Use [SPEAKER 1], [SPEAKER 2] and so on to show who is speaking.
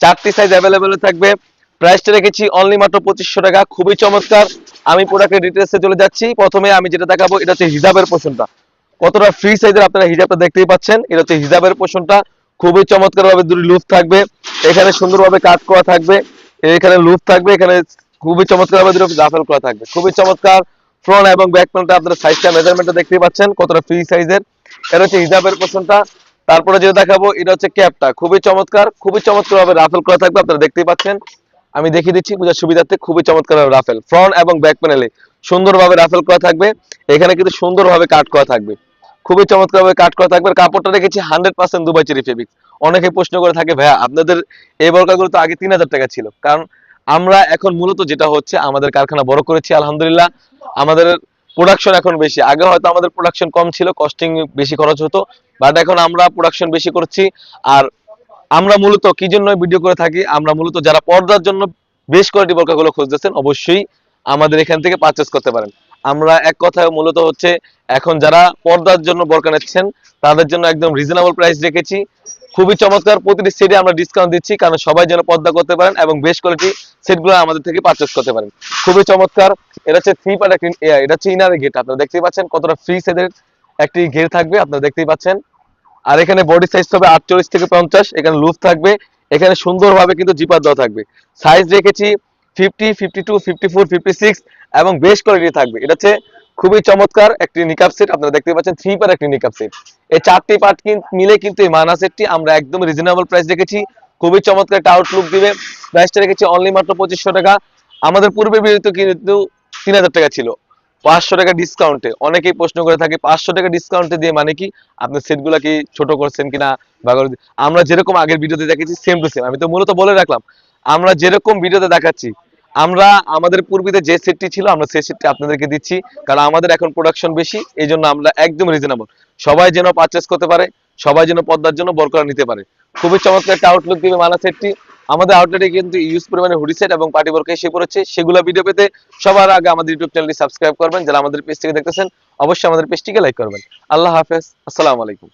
[SPEAKER 1] চারটি size available থাকবে। প্রাইসটা রেখেছি অনলি মাত্র পঁচিশশো টাকা। খুবই চমৎকার। আমি প্রোডাক্টের ডিটেলসে চলে যাচ্ছি। প্রথমে আমি যেটা দেখাবো, এটা হচ্ছে হিজাবের পোষণটা। কতটা ফ্রি সাইজের আপনারা হিজাবটা দেখতেই পাচ্ছেন। এটা হচ্ছে হিজাবের পোষণটা। খুবই চমৎকার ভাবে দুটি লুপ থাকবে। এখানে সুন্দরভাবে কাজ করা থাকবে। এখানে লুপ থাকবে। এখানে খুবই চমৎকার ভাবে দুটো রাফেল করা থাকবে। খুবই চমৎকার। ফ্রন্ট এবং ব্যাক প্যান্টটা আপনারা সাইজটা মেজারমেন্টটা দেখতেই পাচ্ছেন কতটা ফ্রি সাইজের এটা হচ্ছে হিজাবের পোষণটা। তারপরে যেটা দেখাবো, এটা হচ্ছে ক্যাপটা খুবই চমৎকার খুবই চমৎকার ভাবে রাফেল করা থাকবে, আপনারা দেখতেই পাচ্ছেন। আমি দেখিয়ে দিচ্ছি বোঝার সুবিধার্থে খুবই চমৎকার ভাবে রাফেল ফ্রন্ট এবং ব্যাক প্যানেলে সুন্দরভাবে রাফেল করা থাকবে। এখানে কিন্তু সুন্দরভাবে কাট করা থাকবে। খুবই চমৎকার ভাবে কাট করা থাকবে। কাপড়টা রেখেছি hundred percent Dubai cherry fabric অনেকে প্রশ্ন করে থাকে, ভাইয়া, আপনাদের এই বর্গাগুলো তো আগে তিন হাজার টাকা ছিল। কারণ আমরা এখন মূলত যেটা হচ্ছে, আমাদের কারখানা বড় করেছি, আলহামদুলিল্লাহ। আমাদের প্রোডাকশন এখন বেশি। আগে হয়তো আমাদের প্রোডাকশন কম ছিল কস্টিং বেশি খরচ হতো বাট এখন আমরা প্রোডাকশন বেশি করছি। আর আমরা মূলত কি জন্য ভিডিও করে থাকি? আমরা মূলত যারা পর্দার জন্য বেশ কোয়ালিটি বোরকাগুলো খুঁজতেছেন, অবশ্যই আমাদের এখান থেকে পারচেস করতে পারেন। আমরা এক কথায় মূলত হচ্ছে এখন যারা পর্দার জন্য বোরকা নিচ্ছেন, তাদের জন্য একদম রিজনেবল প্রাইস রেখেছি। খুবই চমৎকার প্রতিটি সেটে আমরা ডিসকাউন্ট দিচ্ছি, কারণ সবাই যেন পর্দা করতে পারেন এবং বেশ কোয়ালিটি সেটগুলো আমাদের থেকে পারচেস করতে পারেন। খুবই চমৎকার। এটা হচ্ছে থ্রি পার্ট একটি এটা হচ্ছে ইনার গেট আপনারা দেখতেই পাচ্ছেন কতটা ফ্রি সেটের একটি গেট থাকবে, আপনারা দেখতেই পাচ্ছেন। আর এখানে বডি সাইজ হবে আটচল্লিশ থেকে পঞ্চাশ, এখানে লুপ থাকবে, এখানে সুন্দরভাবে কিন্তু জিপার দেওয়া থাকবে। সাইজ রেখেছি fifty fifty two fifty four fifty six এবং বেশ কোয়ালিটি থাকবে। এটা হচ্ছে খুবই চমৎকার একটি নিকাপ সেট আপনারা দেখতে পাচ্ছেন থ্রি পার একটি নিকাপ সেট এই চারটি পার্ট মিলে কিন্তু এই মানা সেটটি আমরা একদম রিজনেবল প্রাইস রেখেছি। খুবই চমৎকার একটা আউটলুক দিবে। প্রাইসটা রেখেছি অনলি মাত্র পঁচিশশো টাকা। আমাদের পূর্বে বিরত কিন্তু তিন হাজার টাকা ছিল। পাঁচশো টাকা ডিসকাউন্টে অনেকেই প্রশ্ন করে থাকে, পাঁচশো টাকা ডিসকাউন্টে দিয়ে মানে কি? আপনি সেটগুলা কি ছোট করছেন কিনা বা আমরা যেরকম আগের ভিডিওতে দেখেছি সেম টু সেম আমি তো মূলত বলে রাখলাম, আমরা যেরকম ভিডিওতে দেখাচ্ছি আমরা আমাদের পূর্বিতে যে সেটটি ছিল, আমরা সেই সেটটি আপনাদেরকে দিচ্ছি। কারণ আমাদের এখন প্রোডাকশন বেশি এই জন্য আমরা একদম রিজনেবল সবাই যেন পারচেস করতে পারে, সবাই যেন পদ্মার জন্য বরকরা নিতে পারে। খুবই চমৎকার একটা আউটলুক দিবে মানা সেটটি আমাদের আউটলেটে কিন্তু ইউজ পরিমাণে হুডি সেট এবং পার্টি বরকা এসে পড়েছে। সেগুলো ভিডিও পেতে সবার আগে আমাদের ইউটিউব চ্যানেলটি সাবস্ক্রাইব করবেন। যারা আমাদের পেজ থেকে দেখতেছেন, অবশ্যই আমাদের পেজটিকে লাইক করবেন। আল্লাহ হাফেজ। আসসালামু আলাইকুম।